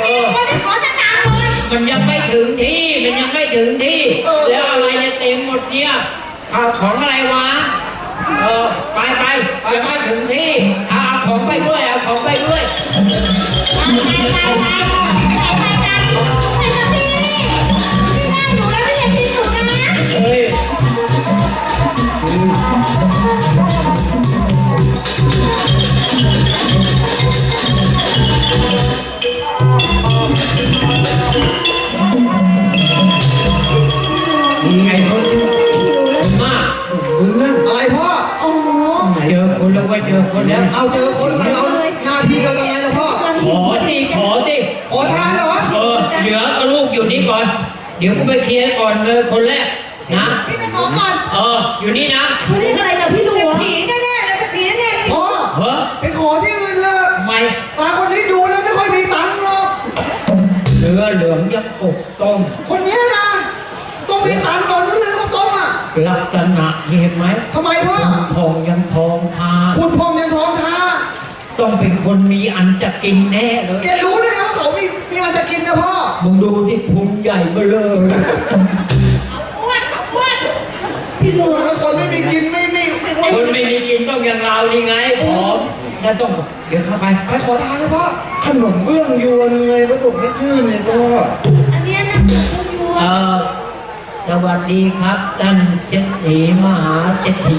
ไม่มีคนที่ขอจะตามเลย มันยังไม่ถึงที่ มันยังไม่ถึงที่ เออ แล้วอะไรเนี่ยเต็มหมดเนี่ยข้าวของอะไรวะ เออ ไปไปยังไม่ถึงที่เอาเอาของไปด้วย เอาของไปด้วยไปไนี่ไงคนมากเพื่อนอะไรพ่อ โอ้โหเจอคนแล้วเว่าเจอคนแล้ว เอาเจอคนแล้วเราหน้าที่กันยังไงล่ะพ่อ ขอดิขอดิขอทานเหรอเออ เหลือก็ลูกอยู่นี่ก่อน เดี๋ยวกูไปเคลียร์ก่อนเลยคนแรกนะ พี่ไปขอก่อนเออ อยู่นี่นะเขาเรียกอะไรนะพี่หลเศรษวงฐีแน่ๆเลยเศรษฐีแน่ๆเลยพ่อ เฮ้อไปขอที่อื่นเถอะไม่ตาคนนี้ อเหลืองยังกบต้มคนเนี้ยนะต้องมีตังค์ก่อนถึงลืมก็ต้มอะลักษณะเห็นไหมทำไมพ่อทองยังทองทาคุณพงษ์ยังท้องท้าต้องเป็นคนมีอันจะกินแน่เลยแกรู้ได้ไงว่าเขามีมีอะไรจะกินนะพ่อมึงดูที่พุงใหญ่เบ้อเลยเอาอ้วนเอาอ้วนพี่หลวงถ้าคนไม่มีกินไม่ไม่ไม่ค่อยคนไม่มีกินต้องอย่างเรานี่ไงผอ มนั่นต้องเดี๋ยวเข้าไปไปขอทานเลยพ่อขนมเบื้องยวนไงวัตถุไม่ชื่นเลยพ่ออันเนี้ยนะพี่หลวเองอสวัสดีครับท่านเจษฐีมหาเจษฐี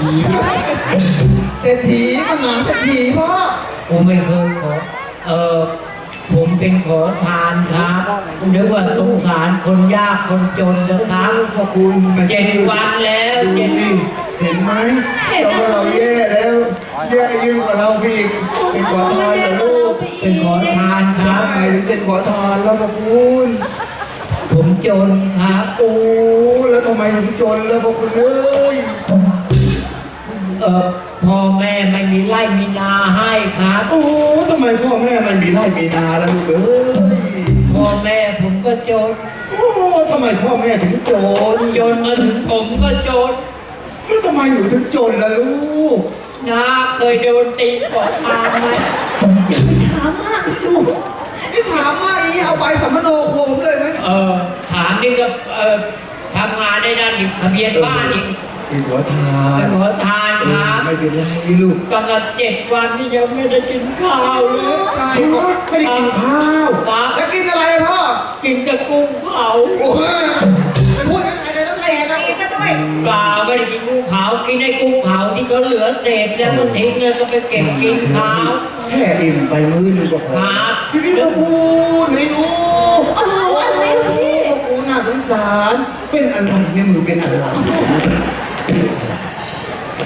เศรษฐีมหาเศรษฐีพ่อกูไม่เคยขอเออผมเป็นขอทานครับนึกว่าสงสารคนยากคนจนนะครับขอบคุณเจ็ดวันแล้วดูเจ็ดสิเห็นไหมเราว่าเราแย่แล้ว แย่ยิ่งกว่าเราอีกเป็นขอทานเหรอลูกเป็นขอทานคทรับำไมถึงเป็นขอทานแล้วพระคุณผมจนครับ โอ้แล้วทำไมถึงจนแล้วพระคุณเอ้ยเออพ่อแม่ไม่มีไร่มีนาให้ครับ โอ้ทำไมพ่อแม่มันมีไร่มีนาแล้วลูกเอ้ยพ่อแม่ผมก็จน โอ้ทำไมพ่อแม่ถึงจนจนมาถึงผมก็จนแล้วทำไมหนูถึงจนล่ะลูก นาเคยโดนตีขอทานไหมถามมากพี่หลวงนี่ถามว่าอีเอาใบสัมมโนครัวผมเลยไหมเออ ถามนี่ก็เออทำงานได้ด้านอีกทะเบียนบ้านอีกเป็นขอทาเป็นนขอทานครับไม่เป็นไรลูกตลอดเจ็ดวันนี่ยังไม่ได้กินข้าวเลยใช่ไม่ได้กินข้าวครับแล้วกินอะไรพ่อ กินแต่กุ้งเผาโอ้ยไปพูดยังไงเลยแล้วใครเศรเห็นษแล้วฐีก็ด้วยเปล่า ไม่ได้กินกุ้งเผากินไอ้กุ้งเผาที่เขาเหลือเศษแล้วก็ทิ้งแล้วก็ไปเก็บกินข้าวแค่อิ่มไปมื้อหนึงก็พอครับชีวิตเราพูดไหนหนูเอาอะไรอะพี่โอ้น่าสงสารเป็นอะไรในมือเป็นอะไร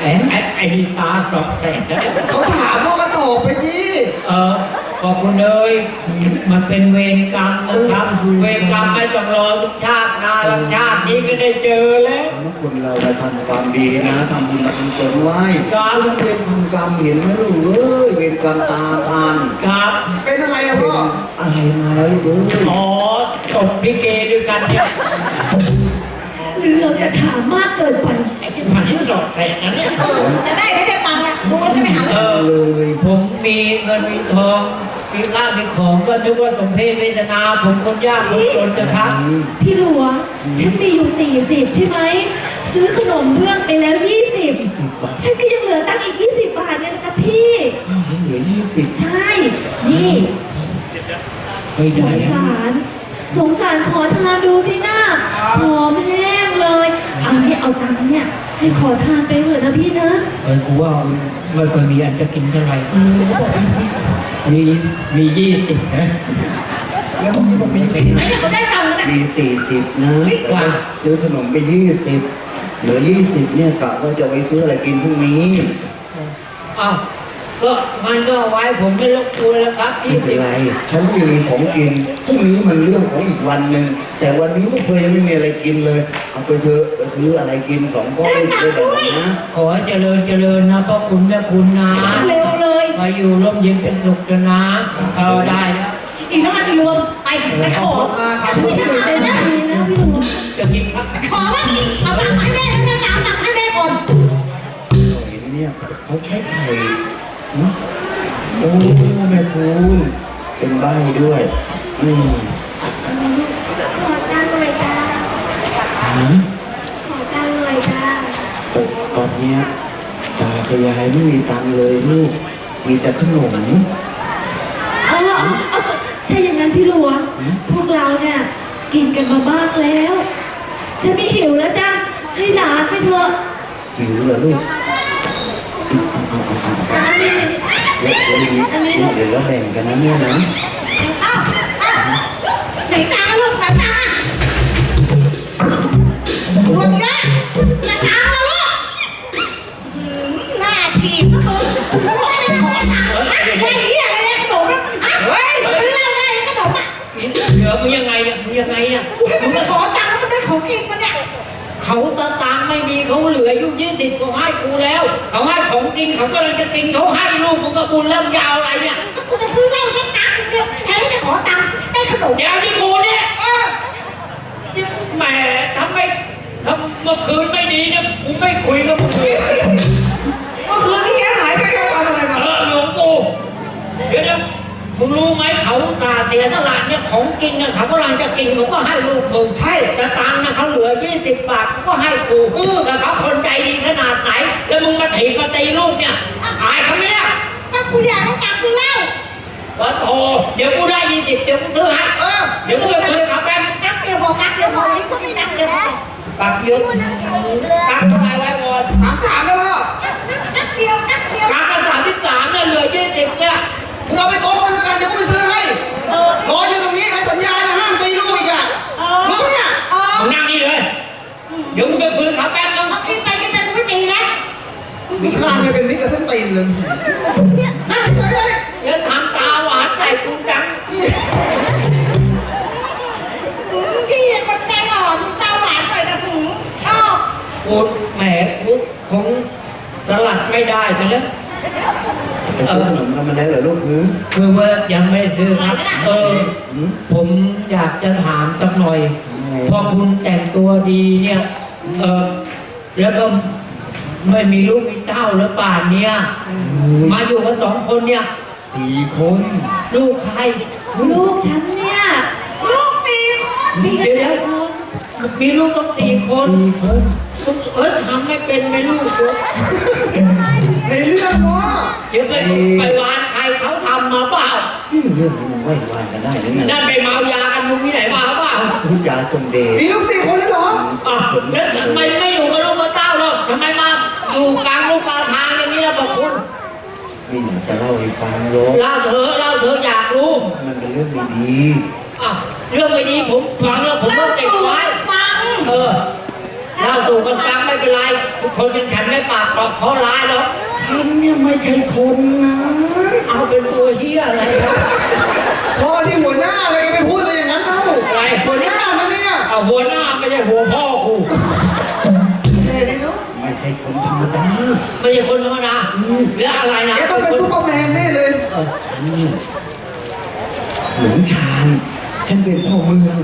ไอ้ไอ้ไอ้นี่ตาสองแสนแล้วเนี่ยเขาถามพ่อก็ตอบไปดิเออ ขอบคุณเลย มันเป็นเวรกรรมนะครับ เวรกรรมไม่ต้องรอทุกชาติหนาแล้วชาตินี้ก็ได้เจอแล้ว เมื่อคนเราไปทำความดีนะทำบุญทำกุศลไว้ครับต้องเวรทำกรรมเห็นไหมลูกเอ้ยเวรกรรมตามทันครับเป็นอะไรอะพ่ออะไรมาแล้วลูกเอ้ยอ๋อตบลิเกด้วยกันเนี่ยหรือเราจะถามมากเกินไปไอ้ที่ผ่านที่สองแสนนะเนี่ยจะได้ไม่ได้ตังค์ละ ดูว่าจะไปหาเอเรื่องอเลยผมมีเงินมีทองมีข้าวมีของก็นึกว่าสมเพศเวทนา ผมคนยากคนจนนะครับ พี่หลวงฉันมีอยู่สี่สิบใช่ไหม ซื้อขนมเบื้องไปแล้วยี่สิบสิบบาทฉันก็ยังเหลือตังค์อีกยี่สิบบาทเนี่ยนะคะพี่ยังเหลือยี่สิบใช่ นี่ไม่สได้งสาร สงสารขอทานดูที่หน้าหอมแห้งเลย เอาเนี่ยเอาตังค์เนี่ย ให้ขอทานไปเถอะนะพี่นะเออกูว่าไม่เคยมีอันจะกินเท่าไหร่มีมียี่สิบนะแล้วพวกนี้บอกมีสิบไม่ใช่เขาได้ตังค์แล้วนะมีสี่สิบนะว่าซื้อขนมไปยี่สิบเหลือยี่สิบเนี่ยกะว่าจะไว้ซื้ออะไรกินพรุ่งนี้ อ้าว ก็มันก็เอาไว้ผมไม่รบกวนแล้วครับไม่ยี่เป็สินบไร ฉันไม่มีของกิน พรุ่งนี้มันเรื่องของอีกวันหนึ่ง แต่วันนี้พวกเธอยังไม่มีอะไรกินเลย เอาไปเถอะไปซื้ออะไรกินของพ่อลูกด้วยกันนะ ขอให้เจริญเจริญนะพ่อคุณแม่คุณนะเร็วเลย มาอยู่ร่มเย็นเป็นสุขกันนะเอาได้แล้วอีกน้องจะรวมไปไปขอฉันไม่ได้หาเลยนะดีนะพี่หลวงจะกินครับขอว่าเอาตังค์ให้แม่แล้วนะจะเอาตังค์ให้แม่ก่อนเห็นเนี่ยเขาใช้ไข่นะ โอ้แม่คุณเป็นใบด้วยอืมขอตังค์หน่อยจ้าฮะขอตังค์หน่อยจ้าแต่ตอนเนี้ยตากับยายไม่มีตังค์เลยลูกมีแต่ขนม เอาเอาเอาถ้าอย่างนั้นพี่หลวงพวกเราเนี่ยกินกันมาบ้างแล้ว ฉันไม่หิวแล้วจ้ะให้หลานไปเถอะ หิวเหรอลูก เดี๋ยวเดี๋ยวนี้เดี๋ยวเราแบ่งกันนะแม่นะเอ้าเอ้าไหนตังค์อะลูกไหนตังค์อะรวมนะไหนตังค์อะลูกหืมหน้าทีบก็คือเขาบอกให้ไปขอตังค์ฮะได้เหี้ยอะไรเนี่ยขนมนะฮะเฮ้ยซื้อเล้าได้ขนมอะเหลือมึงยังไงเนี่ยมึงยังไงเนี่ยมันไปขอต เขาตะตังค์ไม่มีเขาเหลืออยู่ยี่สิบก็ให้กูแล้ว เขาให้ของกินเขากำลังจะกินเขาให้ลูกมึงก็บุญแล้วมึงจะเอาอะไรเนี่ยกูจะซื้อเหล้าใช้ตังค์อีกเนี่ยใช้ไปขอตังค์ได้ขนมเดี๋ยวที่กูเนี่ยแหมทำไมทำเมื่อคืนไม่ดีเนี่ยกูไม่คุยกับมึงเลยเมื่อคืนที่แก สียสละเนี่ยของกินเนี่ยเขากำลังจะกินเขาก็ให้ลูกมึงใช่จะตังค์นะเขาเหลือยี่สิบบาทเขาก็ให้กูเออแล้วเขาคนใจดีขนาดไหน แล้วมึงมาถีบมาตีลูกเนี่ยอายเขาไหมเนี่ยถ้ากูอยากให้ตังค์ซื้อเหล้าว่าโธ่เดี๋ยวกูได้ยี่สิบเดี๋ยวกูซื้อให้เออเดี๋ยวกูไปคุยกับเขาแป๊บกักเดียวพอกักเดียวพอนี่ก็ไม่กักเดียวพอกักเยอะกักทำไมไว้ก่อนถามถามแล้วพ่อกักเดียวกักเดียวกักกันสามที่สามเนี่ยเหลือยี่สิบเนี่ยมึงเอาไปโกงมันแล้วกันเดี๋ยวกูไปซื้อให้เออ รออยู่ตรงนี้ไอ้สัญญานะห้ามตีลูกอีกอะเอรู้เนี่ยเออมึงนั่งนี่เลย เดี๋ยวกูไปคุยกับเขาแป๊บนึงเอากินไปกินไปกูไม่ตีนะมีพลาดไปเป็นมิตรกับเส้นตีนเลยนั่งเฉยเลยเดี๋ยวทำตาหวานใส่กูจังหืมพี่คนใจอ่อนตาหวานหน่อยนะหืมชอบกูแหมกูคงสลัดไม่ได้ไปแล้ว ไปซื้อขนมกันมาแล้วเหรอลูกหือคือว่ายังไม่ได้ซื้อครับ เออ ผมอยากจะถามสักหน่อย พอคุณแต่งตัวดีเนี่ย เออแล้วก็ไม่มีลูกมีเต้าแล้วป่านเนี้ยมาอยู่กันสองคนเนี่ย สี่คน ลูกใคร ลูกฉันเนี่ย ลูกตีคนมีเดี๋ยวมีลูกต้องสี่คนสี่คน เออทำไม่เป็นไหมลูกเลยว เรื่องพ่อเดี๋ยวไปไปวานใครเขาทำมาเปล่านี่เรื่องนี้มันไหววานกันได้หรือไงนั่นไปเมายากันมึงที่ไหนมาเปล่าพูดจาทรงเดชมีลูกสี่คนแล้วเหรออะแล้วทำไมไม่อยู่กับลูกกับเต้าหรอกทำไมมาอยู่กลางลูกกลางทางอย่างนี้ล่ะบอกคุณไม่อยากจะเล่าให้ฟังหรอกเล่าเถอะเล่าเถอะอยากรู้ มันเป็นเรื่องไม่ดีอะเรื่องไม่ดีผมฟังแล้วผมก็เก็บไว้ฟังเออ เล่าสู่กันฟังไม่เป็นไรทุกคนยังฉันไม่ปากปอกเขาร้ายหรอกฉันเนี่ยไม่ใช่คนนะเอาเป็นตัวเฮียอะไรนะพ่อที่หัวหน้าอะไรไปพูดอะไรอย่างนั้นเล่าอะไรหัวหน้านะเนี่ยเอาหัวหน้าไม่ใช่หัวพ่อกูแค่นี้เนาะไม่ใช่คนธรรมดาไม่ใช่คนธรรมดาหรืออะไรนะแกต้องเป็นซุปเปอร์แมนแน่เลยเออฉันเนี่ยหลวงชาญฉันเป็นพ่อเมือง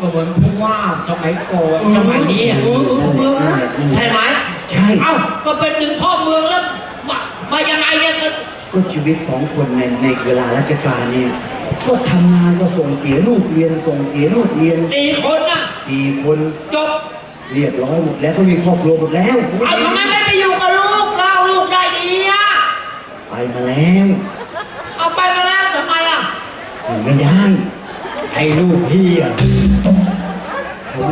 ก็เหมือนผู้ว่าสมัยก่อนสมัยนี้อะเมืองใช่ไหมใช่ เอ้าก็เป็นถึงพ่อเมืองแล้วมามายังไงเนี่ยก็ก็ชีวิตสองคนในในเวลาราชการเนี่ยก็ทำงานก็ส่งเสียลูกเรียนส่งเสียลูกเรียนสี่คนน่ะสี่คนจบเรียบร้อยหมดแล้วเขามีครอบครัวหมดแล้วเอาทำไมไม่ไปอยู่กับลูกเล่าลูกได้ดีอะไปมาแล้วเอาไปมาแล้วทำไมอะไม่ได้ ให้ลูกพี่อะเขา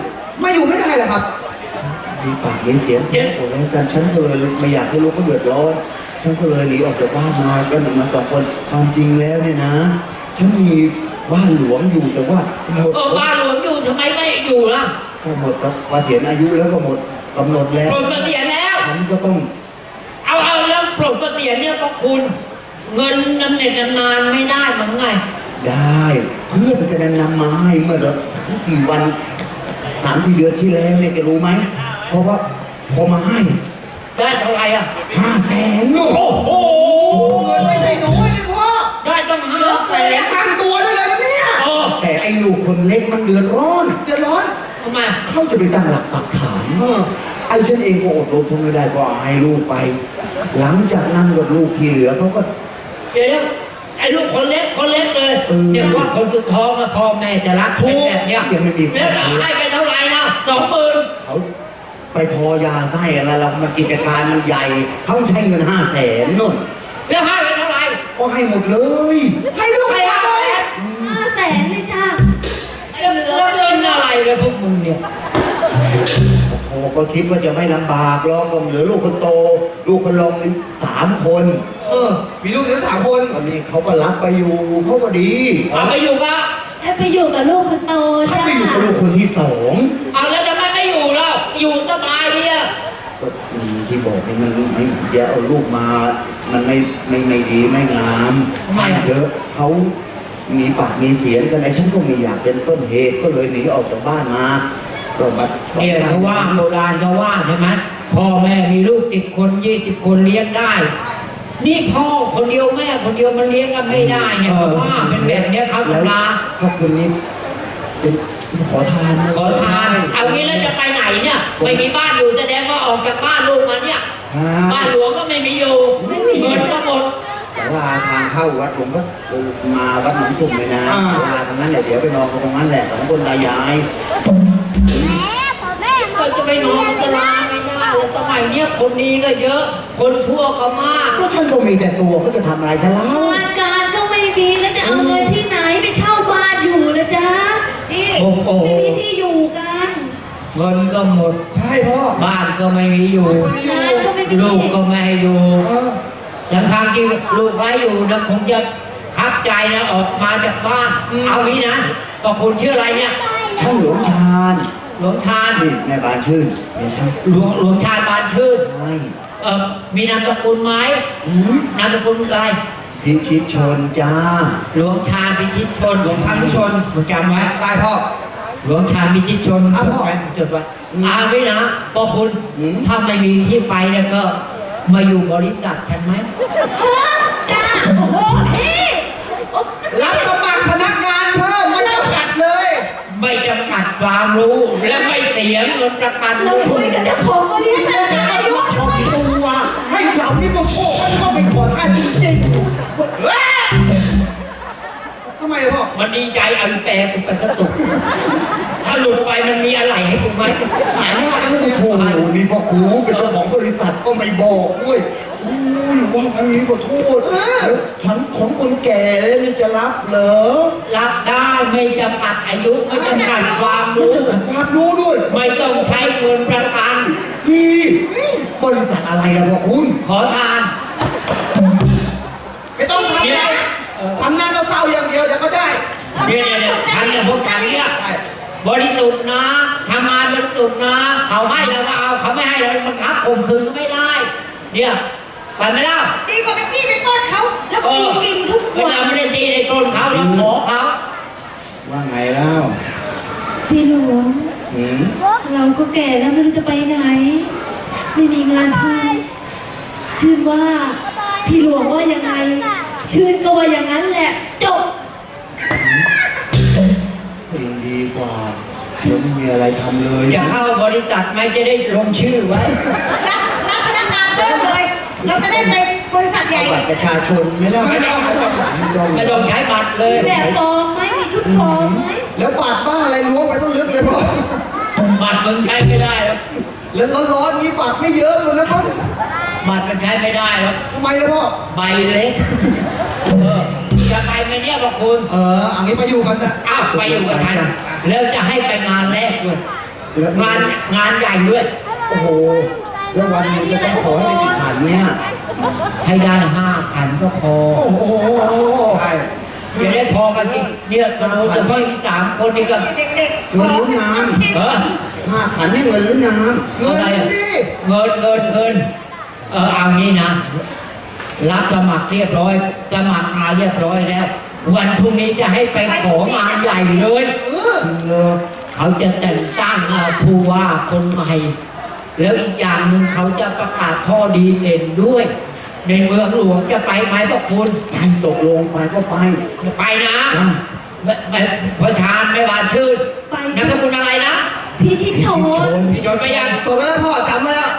ไม่อยู่ไม่ได้เหรอครับ มีปากมีเสียงโอ้แล้วกันฉันก็เลยไม่อยากให้ลูกเขาเดือดร้อนฉันก็เลยหนีออกจากบ้านมาก็หนึ่งมาสองคนความจริงแล้วเนี่ยนะฉันมีบ้านหลวงอยู่แต่ว่าหมดเออบ้านหลวงอยู่ทำไมไม่อยู่ล่ะก็หมดกับเกษียณอายุแล้วก็หมดกำหนดแล้วปลดเกษียณแล้ว ฉันก็ต้อง เอาเอาแล้วปลดเกษียณเนี่ยพระคุณ เงินนำเน็ตนานๆไม่ได้เหมือนไง ได้เพื่อนมันจะนำมาให้เมื่อสามสี่วันสามสี่เดือนที่แล้วเนี่ยจะรู้ไหม เพราะว่าพอมาให้ได้เท่าไหร่อะห้าแสนลูกโอ้โหเงินไม่ใช่น้อยเลยพ่อได้ตั้งห้าแสแหมนตั้งตัวได้เลยนะเนี่ยเออแต่ไอ้ลูกคนเล็กมันเดือดร้อนเดือดร้อนทำไมเขาจะไปตั้งหลักปักฐานเออไอ้ฉันเองก็อดรนทนไม่ได้ก็เอาให้ลูกไป หลังจากนั้นกับลูกที่เหลือเขาก็เดี๋ยว เออเนี่ยว่าคนสุดท้องอะพ่อแม่จะรักถูกแบบเนี้ยยังไม่มีแล้วให้ไปเท่าไหร่นะสองหมื่นเขาไปพอยาไส้อะไรแล้วมันกิจการมันใหญ่ เขาใช้เงินห้าแสนนู่น แล้วให้ไปเท่าไหร่ก็ให้หมดเลย ให้ลูกให้ไปห้าเลแสยนห้าแสนเลยจ้าแล้วแล้วเงินอะไรเลยพวกมึงเนี่ยโอ้ก็คิดว่าจะไม่ลำบากหรอกก็เหลือลูกคนโต ลูกคนรองอีกสามคน เออ มีลูกเยอะสามคนตอนนี้เขาก็รับไปอยู่เขาก็ดีเอาไปอยู่ก็ฉันไปอยู่กับลูกคนโตเขาจ้าไปอยู่กับลูกคนที่สองเอาแล้วทำไมไม่อยู่แล้วอยู่สบายดีอะก็อืมที่บอกนี่มันไม่เดี๋ยวเอาลูกมา มันไม่ไม่ไม่ดีไม่งามเยอะเขามีปากมีเสียงกันไอ้ฉันก็ไม่อยากเป็นต้นเหตุก็เลยหนีออกจากบ้านมาก็มาสองเนี่ยเขาว่าโบราณเขาว่าใช่ไหมพ่อแม่มีลูกติดคนยี่สิบคนเลี้ยงได้ นี่พ่อคนเดียวแม่คนเดียวมันเลี้ยงกันไม่ได้เนี่ยเขาว่าเป็นแบบเนี้ยเขาแล้วตำราถ้าคุณนี่เป็นขอทานนะขอทานเอางี้แล้วจะไปไหนเนี่ยไม่มีบ้านอยู่แสดงว่าออกจากบ้านลูกมาเนี่ยครับ้านบหลวงก็ไม่มีอยู่เงินก็หมดศาลาทางเข้าวัดผมก็มาวัดหนองตุ่มเลยนะอ่าศาลาตรงนั้นแหละเดี๋ยวไปนอนกันตรงนั้นแหละสองคนตายายก็จะไปนอนสลาไม่ได้แล้ว สมัยเนี้ยคนดีก็เยอะ คนทั่วก็มาก ก็ท่านก็มีแต่ตัวเขาจะทำอะไรกันเล่างานการก็ไม่มีแล้วจะเอาเงินที่ไหนไปเช่าบ้านอยู่ละจ้านี่โอ้โห ไม่มีที่อยู่กันเงินก็หมด ใช่พ่อ บ้านก็ไม่มีอยู่ งานก็ไม่มีลูกก็ไม่ให้อยู่เอออย่างทางที่ลูกไว้อยู่นะคงจะคับใจนะออกมาจากบ้าน เอางี้นะก็คุณชื่ออะไรเนี่ย ท่านหลวงชาญ หลวงชาญนี่แม่บานชื่นเนี่ยท่านหลวงหลวงชาญบานชื่นใช่เออมีนามสกุลไหมหือนามสกุลอะไร พิชิตชนจ้า หลวงชาญพิชิตชนหลวงชาญพิชิตชนมึงจำไว้ ได้พ่อ หลวงชาญพิชิตชนครับจดพ่อไว้จดไว้อาไว้นะพอคุณอืม ถ้าไม่มีที่ไปเนี่ยก็มาอยู่บริษัทฉันไหม จ้าโอ้โหพี่โอ้รับสมัครพนัก ไม่จำกัดความรู้และไม่เสียเงินประกันเราคุยกับเจ้าของบริษัทจะอายุของตัวให้เรานี่มาโผล่กันก็ไปขอท่านจริงทำไมพ่อมันดีใจอาอีแปรกูไปกระตุกถ้าหลุดไปมันมีอะไรให้กูไหมหายากนะๆพวกโอ้โหนี่พ่อครูเป็นเจ้าของบริษัทก็ไม่บอกด้วย ยว่าอันนี้ขอโทษแล้วฉันของคนแก่นี่จะรับเหรอ รับได้ไม่จำกัดอายุไม่จำกัดความมันรู้จะขัดความรู้ด้วย ไม่ต้องใช้เงินประกันนี่บริษัทอะไรล่ะพ่อคุณ ขอทาน ไม่ต้องทำอะไรทำหน้าเศร้าๆอย่างเดียวเดี๋ยวก็ได้เนี่ยเนี่ยเนี่ยฉันเนี่ยพวกฉันเนี่ยบริสุทธิ์นะทำงานบริสุทธิ์นะ เขาให้เราก็เอาเขาไม่ให้เราบังคับข่มขืนก็ไม่ได้ เนี่ย ไปไหมล่ะดีกว่าเมื่อกี้ไปป้อนเขาแล้วก็มีกินทุกเววัลานไม่ได้ตีในต้นเขาเราขอเขาว่าไงแล้วพี่หลวงหืมเราก็แก่แล้วไม่รู้จะไปไหน ไม่มีงานทำชื่นว่าพี่หลวงว่ายังไง ชื่นก็ว่าอย่างนั้นแหละ จบยังดีกว่าเดี๋ยวไม่มีอะไรทำเลยจะเข้าบริษัทไหมจะได้ลงชื่อไว้รับรับพนักงานเพิ่มเลย เราจะได้ไปบริษัทใหญ่เอาบัตรประชาชนไหมล่ะไม่ต้องไม่ต้องไม่ต้องไม่ต้องใช้บัตรเลย แบบฟอร์มไหมมีชุดฟอร์มไหมแล้วบาดบ้าอะไรล้วงไปต้องลึกเลยพ่อบัตรมึงใช้ไม่ได้แล้วแล้วร้อนๆนี้บาดไม่เยอะเลยนะพ่อบัตรมันใช้ไม่ได้แล้วทำไมล่ะพ่อใบเล็กเออจะไปไหมเนี่ยบอกคุณเอออันนี้มาอยู่กันนะอ้าวไปอยู่กับฉันแล้วจะให้ไปงานแรกด้วยแล้วงานงานใหญ่ด้วยโอ้โห แล้ววันหนึงจะต้องขอให้ได้กี่ขันเนี่ยให้ได้ห้าขันก็พอโอ้โหใช่จะได้พอกันกินเนี่ยกระโดดจะไม่สามคนนี่ก็เด็กๆขเงิอนหรือน้เออำห้าขันนี่เงินหรือน้เงินดิเงินเงินเงินเออเอางี้นะ รับสมัครเรียบร้อยสมัครมาเรียบร้อยแล้ว วันพรุ่งนี้จะให้ไปของานใหญ่เลย เออำเลิกเขาจะแต่งตั้งเอ่อผู้ว่าคนใหม่ แล้วอีกอย่างหนึ่งเขาจะประกาศข้อดีเด่นด้วย ในเมืองหลวงจะไปไหมพวกคุณไปตกลงไปก็ไปไปนะไม่ไม่ประธานไม่หวานชื่นไป นามสกุณอะไรนะ พี่ชิดชนพี่ชนไปยัง ตกแล้วพ่อจำไว้แล้ว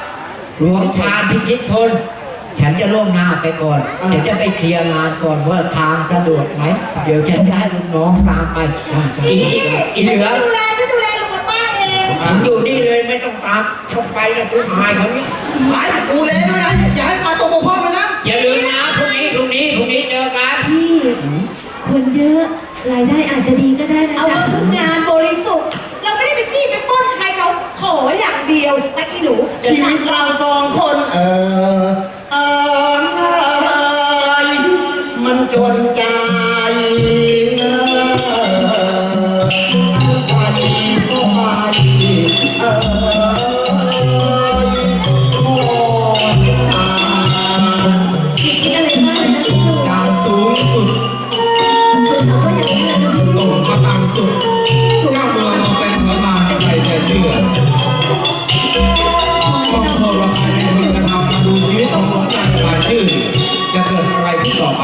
หลวงชาญพิชิตชนฉันจะล่วงหน้าไปก่อนฉันจะไปเคลียร์งานก่อนว่าทางสะดวกไหม เดี๋ยวฉันจะให้ลูกน้องตามไปอีกอีกเหลือ อยู่นี่เลยไม่ต้องตามเข้าไปนะผู้ชายเขาเนี่ยหมายกูเลยด้วยนะอย่าให้มาตกบกพ่องเลยนะอย่าลืมนะพรุ่งนี้พรุ่งนี้พรุ่งนี้เจอกันพี่คนเยอะรายได้อาจจะดีก็ได้นะเอาจ๊ะว่าทุกงานบริสุทธิ์เราไม่ได้ไปพี่ไปป้นใครเราขออย่างเดียวไอ้อีหนูชีวิตเราสองคน เออเออมันจนจา ความสุข เจ้าเมืองมาเป็นพระมารใครจะเชื่อต้องโทษว่าใครเป็นคนกระทำมาดูชีวิตของหลวงจันาชื่อ จะเกิดอะไรขึ้นต่อไป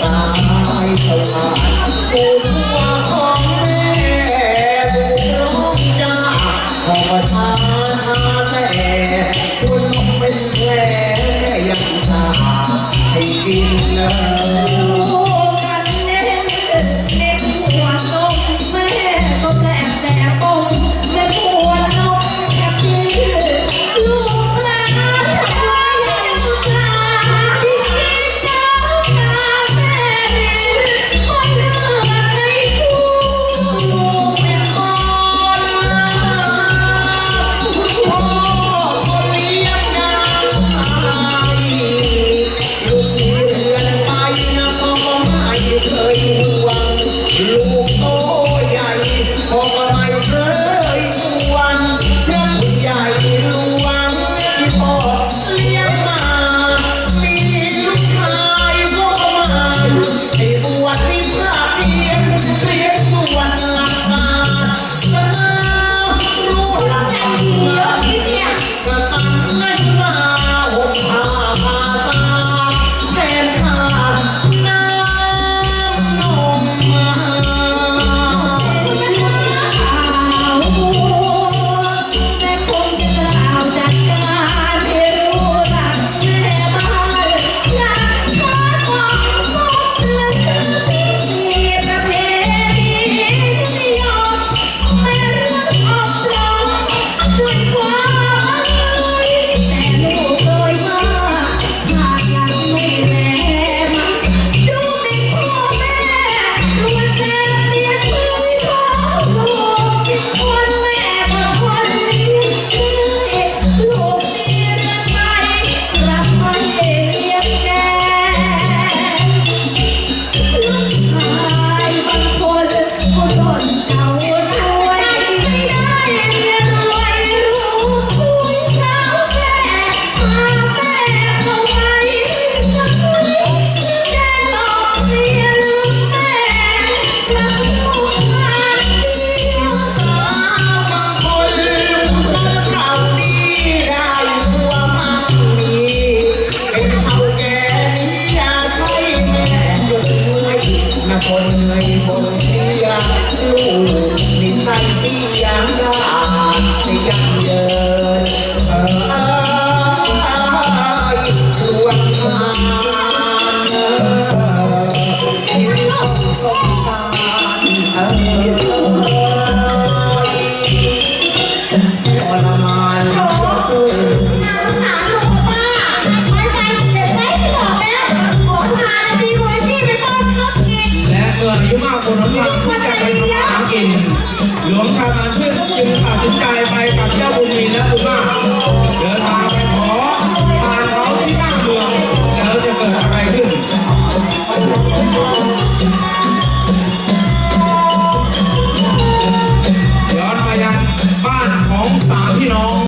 สายสะากูทัวของแม่บุร้อจ้าหอบชาาแช่คุณเป็นยังสาให้กินเล